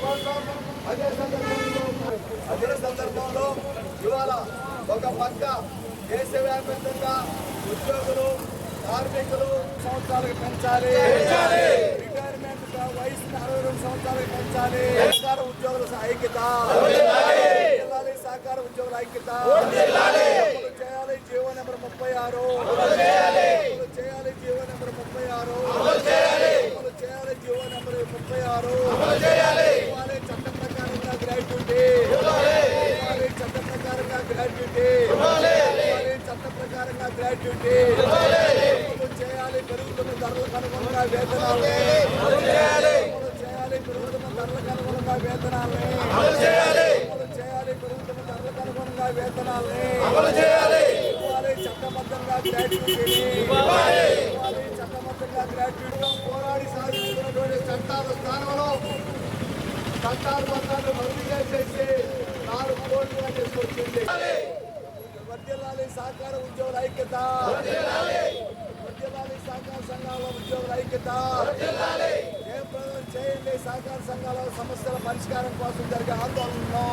కోసం అదే సందర్భంలో అదే సందర్భంలో ఇవాళ ఒక పక్క దేశవ్యాప్తంగా ఉద్యోగులు కార్మికులు సంవత్సరాలకు పెంచాలి రిటైర్మెంట్ వయసు అరవై రెండు సంవత్సరాలకు పెంచాలి సహకార ఉద్యోగుల ఐక్యత సహకార ఉద్యోగుల ఐక్యత. ఆరు చేయాలి. జీవో నెంబర్ ముప్పై ఆరు. అమలు చేయాలి. జీవో నెంబర్ ముప్పై ఆరు. ఇవ్వాలి. చట్ట ప్రకారంగా గ్రాట్యుటీ. ఇవ్వాలి. చట్ట ప్రకారంగా గ్రాట్యుటీ. ఇవ్వాలి. చట్ట ప్రకారంగా గ్రాట్యుటీ. చేయాలి. పెరుగుతున్న ధరలకు అనుగుణంగా వేతనాలు. చేయాలి. పెరుగుతున్న ధరలకు అనుగుణంగా అమలు చేయాలి. పెరుగుతున్న ధరలకు అనుగుణంగా వేతనాలని అమలు చేయాలి ఇవ్వాలి చట్టబద్ధంగా గ్రాట్యుటీ ఇవ్వాలి ఇవ్వాలి చట్టబద్ధంగా గ్రాట్యుటీ పోరాడి సాధించుకున్నటువంటి స్థానంలో నాలుగు కోట్లుగా తీసుకొచ్చింది వర్ధిల్లాలి సహకార ఉద్యోగుల ఐక్యత. వర్ధిల్లాలి. సహకార సంఘాల ఉద్యోగుల ఐక్యత. ఏం ప్రయోజనం చేయండి? సహకార సంఘాల సమస్యల పరిష్కారం కోసం జరిగే ఆందోళనలో.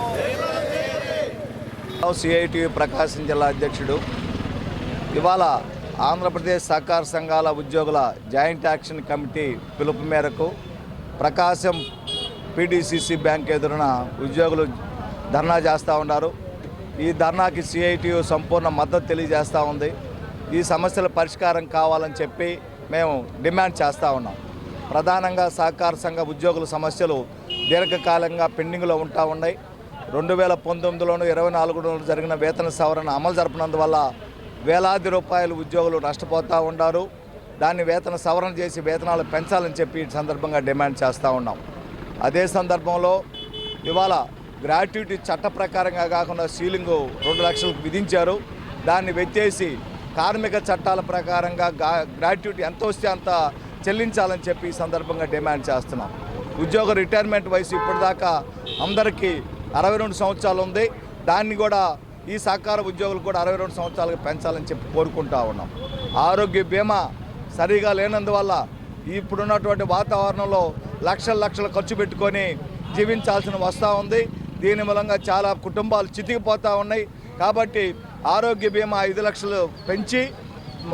సిఐటి ప్రకాశం జిల్లా అధ్యక్షుడు. ఇవాళ ఆంధ్రప్రదేశ్ సహకార సంఘాల ఉద్యోగుల జాయింట్ యాక్షన్ కమిటీ పిలుపు మేరకు ప్రకాశం పీడీసీసీ బ్యాంక్ ఎదురున ఉద్యోగులు ధర్నా చేస్తూ ఉన్నారు. ఈ ధర్నాకి సిఐటియు సంపూర్ణ మద్దతు తెలియజేస్తూ ఉంది. ఈ సమస్యల పరిష్కారం కావాలని చెప్పి మేము డిమాండ్ చేస్తూ ఉన్నాం. ప్రధానంగా సహకార సంఘ ఉద్యోగుల సమస్యలు దీర్ఘకాలంగా పెండింగ్లో ఉంటా ఉన్నాయి. రెండు వేల పంతొమ్మిదిలోను ఇరవై నాలుగులోను జరిగిన వేతన సవరణ అమలు జరపనందువల్ల వేలాది రూపాయలు ఉద్యోగులు నష్టపోతూ ఉన్నారు. దాన్ని వేతన సవరణ చేసి వేతనాలు పెంచాలని చెప్పి ఈ సందర్భంగా డిమాండ్ చేస్తూ ఉన్నాం. అదే సందర్భంలో ఇవాళ గ్రాట్యుటీ చట్ట ప్రకారంగా కాకుండా సీలింగ్ రెండు లక్షలకు విధించారు. దాన్ని వెత్తేసి కార్మిక చట్టాల ప్రకారంగా గ్రాట్యుటీ ఎంత వస్తే అంత చెల్లించాలని చెప్పి ఈ సందర్భంగా డిమాండ్ చేస్తున్నాం. ఉద్యోగ రిటైర్మెంట్ వయసు ఇప్పటిదాకా అందరికీ అరవై రెండు సంవత్సరాలు ఉంది. దాన్ని కూడా ఈ సహకార ఉద్యోగులు కూడా అరవై రెండు సంవత్సరాలకు పెంచాలని చెప్పి కోరుకుంటా ఉన్నాం. ఆరోగ్య బీమా సరిగా లేనందువల్ల ఇప్పుడున్నటువంటి వాతావరణంలో లక్షల లక్షలు ఖర్చు పెట్టుకొని జీవించాల్సిన వస్తూ ఉంది. దీని మూలంగా చాలా కుటుంబాలు చితికిపోతూ ఉన్నాయి. కాబట్టి ఆరోగ్య బీమా ఐదు లక్షలు పెంచి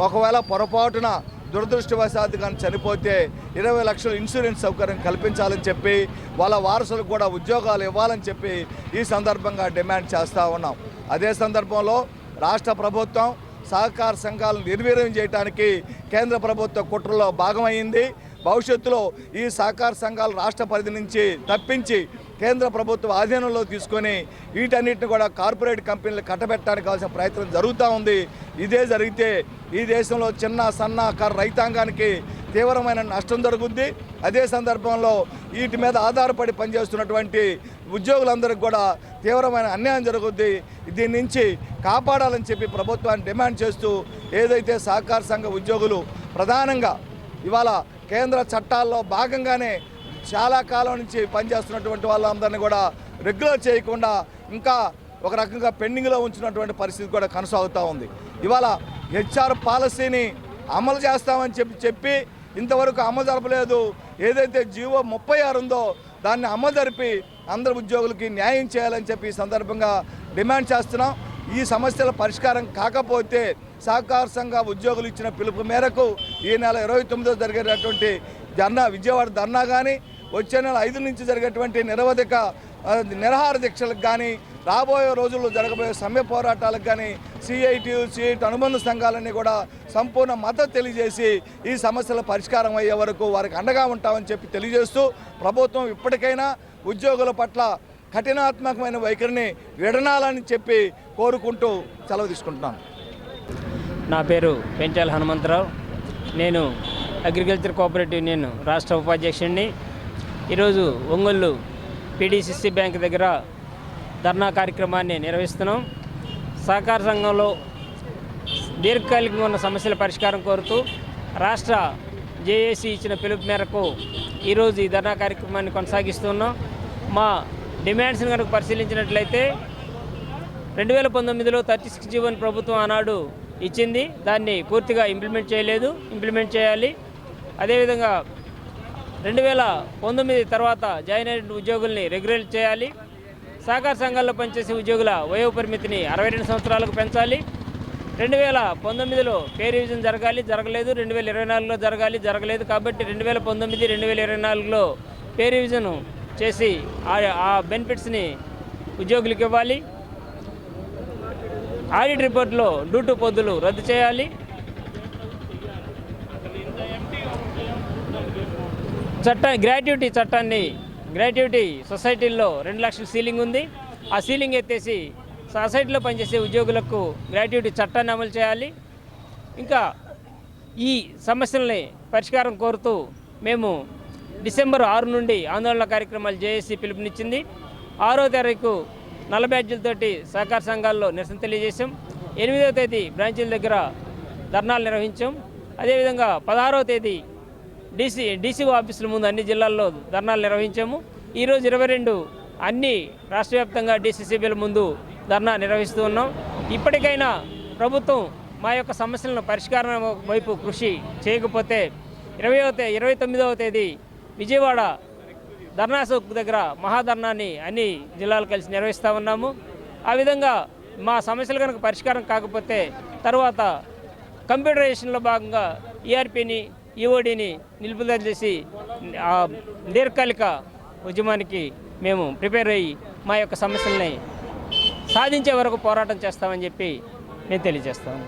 ఒకవేళ పొరపాటున దురదృష్టవశాత్తు కానీ చనిపోతే ఇరవై లక్షల ఇన్సూరెన్స్ సౌకర్యం కల్పించాలని చెప్పి వాళ్ళ వారసులకు కూడా ఉద్యోగాలు ఇవ్వాలని చెప్పి ఈ సందర్భంగా డిమాండ్ చేస్తూ ఉన్నాం. అదే సందర్భంలో రాష్ట్ర ప్రభుత్వం సహకార సంఘాలను నిర్వీర్యం చేయడానికి కేంద్ర ప్రభుత్వ కుట్రలో భాగమైంది. భవిష్యత్తులో ఈ సహకార సంఘాలు రాష్ట్ర పరిధి నుంచి తప్పించి కేంద్ర ప్రభుత్వ ఆధీనంలో తీసుకొని వీటన్నిటిని కూడా కార్పొరేట్ కంపెనీలు కట్టబెట్టడానికి కావాల్సిన ప్రయత్నం జరుగుతూ ఉంది. ఇదే జరిగితే ఈ దేశంలో చిన్న సన్నకారు రైతాంగానికి తీవ్రమైన నష్టం జరుగుద్ది అదే సందర్భంలో వీటి మీద ఆధారపడి పనిచేస్తున్నటువంటి ఉద్యోగులందరికీ కూడా తీవ్రమైన అన్యాయం జరుగుద్ది. దీని నుంచి కాపాడాలని చెప్పి ప్రభుత్వాన్ని డిమాండ్ చేస్తూ ఏదైతే సహకార సంఘ ఉద్యోగులు ప్రధానంగా ఇవాళ కేంద్ర చట్టాల్లో భాగంగానే చాలా కాలం నుంచి పనిచేస్తున్నటువంటి వాళ్ళందరినీ కూడా రెగ్యులర్ చేయకుండా ఇంకా ఒక రకంగా పెండింగ్లో ఉంచినటువంటి పరిస్థితి కూడా కొనసాగుతూ ఉంది. ఇవాళ హెచ్ఆర్ పాలసీని అమలు చేస్తామని చెప్పి చెప్పి ఇంతవరకు అమలు జరపలేదు. ఏదైతే జీవో ముప్పై ఆరు ఉందో దాన్ని అమలు జరిపి అందరు ఉద్యోగులకి న్యాయం చేయాలని చెప్పి ఈ సందర్భంగా డిమాండ్ చేస్తున్నాం. ఈ సమస్యల పరిష్కారం కాకపోతే సహకార సంఘ ఉద్యోగులు ఇచ్చిన పిలుపు మేరకు ఈ నెల ఇరవై తొమ్మిదో జరిగేటటువంటి ధర్నా విజయవాడ ధర్నా కానీ వచ్చే నెల ఐదు నుంచి జరిగేటువంటి నిరవధిక నిరహార దీక్షలకు కానీ రాబోయే రోజుల్లో జరగబోయే సమ్మె పోరాటాలకు కానీ సిఐటి సిఐటి అనుబంధ సంఘాలన్నీ కూడా సంపూర్ణ మద్దతు తెలియజేసి ఈ సమస్యల పరిష్కారం అయ్యే వరకు వారికి అండగా ఉంటామని చెప్పి తెలియజేస్తూ ప్రభుత్వం ఇప్పటికైనా ఉద్యోగుల పట్ల కఠినాత్మకమైన వైఖరిని విడనాలని చెప్పి కోరుకుంటూ సెలవు తీసుకుంటున్నాను. నా పేరు పెంచాల హనుమంతరావు. నేను అగ్రికల్చర్ కోఆపరేటివ్ యూనియన్ రాష్ట్ర ఉపాధ్యక్షుడిని. ఈరోజు ఒంగోలు పీడీసీసీ బ్యాంక్ దగ్గర ధర్నా కార్యక్రమాన్ని నిర్వహిస్తున్నాం. సహకార సంఘంలో దీర్ఘకాలికంగా ఉన్న సమస్యల పరిష్కారం కోరుతూ రాష్ట్ర జేఏసీ ఇచ్చిన పిలుపు మేరకు ఈరోజు ఈ ధర్నా కార్యక్రమాన్ని కొనసాగిస్తున్నాం. మా డిమాండ్స్ని కనుక పరిశీలించినట్లయితే రెండు వేల పంతొమ్మిదిలో థర్టీ సిక్స్ జీవన్ ప్రభుత్వం ఆనాడు ఇచ్చింది. దాన్ని పూర్తిగా ఇంప్లిమెంట్ చేయలేదు. ఇంప్లిమెంట్ చేయాలి. అదేవిధంగా రెండు వేల పంతొమ్మిది తర్వాత జాయిన్ అయిన ఉద్యోగుల్ని రెగ్యులేట్ చేయాలి. సహకార సంఘాల్లో పనిచేసే ఉద్యోగుల వయో పరిమితిని అరవై రెండు సంవత్సరాలకు పెంచాలి. రెండు వేల పంతొమ్మిదిలో పే రివిజన్ జరగాలి జరగలేదు. రెండు వేల ఇరవై నాలుగులో జరగాలి జరగలేదు కాబట్టి రెండు వేల పంతొమ్మిది రెండు వేల ఇరవై నాలుగులో పే రివిజన్ చేసి ఆ బెనిఫిట్స్ని ఉద్యోగులకు ఇవ్వాలి. ఆడిట్ రిపోర్ట్లో డ్యూటీ పొద్దులు రద్దు చేయాలి. చట్ట గ్రాట్యుటీ చట్టాన్ని గ్రాట్యుటీ సొసైటీల్లో రెండు లక్షల సీలింగ్ ఉంది. ఆ సీలింగ్ ఎత్తేసి సొసైటీలో పనిచేసే ఉద్యోగులకు గ్రాట్యుటీ చట్టాన్ని అమలు చేయాలి. ఇంకా ఈ సమస్యల్ని పరిష్కారం కోరుతూ మేము డిసెంబర్ ఆరు నుండి ఆందోళన కార్యక్రమాలు జేఏసీ పిలుపునిచ్చింది. ఆరో తారీఖు నల్ల బ్యాడ్జీలతోటి సహకార సంఘాల్లో నిరసన తెలియజేశాం. ఎనిమిదవ తేదీ బ్రాంచీల దగ్గర ధర్నాలు నిర్వహించాం. అదేవిధంగా పదహారవ తేదీ డీసీ డీసీఓ ఆఫీసుల ముందు అన్ని జిల్లాల్లో ధర్నాలు నిర్వహించాము. ఈరోజు ఇరవై రెండు అన్ని రాష్ట్ర వ్యాప్తంగా డీసీసీబీల ముందు ధర్నా నిర్వహిస్తూ ఉన్నాం. ఇప్పటికైనా ప్రభుత్వం మా యొక్క సమస్యలను పరిష్కారం వైపు కృషి చేయకపోతే ఇరవైవ ఇరవై తొమ్మిదవ తేదీ విజయవాడ ధర్నా చౌక్ దగ్గర మహాధర్నాన్ని అన్ని జిల్లాలు కలిసి నిర్వహిస్తూ ఉన్నాము. ఆ విధంగా మా సమస్యలు కనుక పరిష్కారం కాకపోతే తర్వాత కంప్యూటరైజేషన్లో భాగంగా ఈఆర్పీని ఈఓడిని నిలుపుదల చేసి ఆ దీర్ఘకాలిక ఉద్యమానికి మేము ప్రిపేర్ అయ్యి మా యొక్క సమస్యల్ని సాధించే వరకు పోరాటం చేస్తామని చెప్పి నేను తెలియజేస్తాను.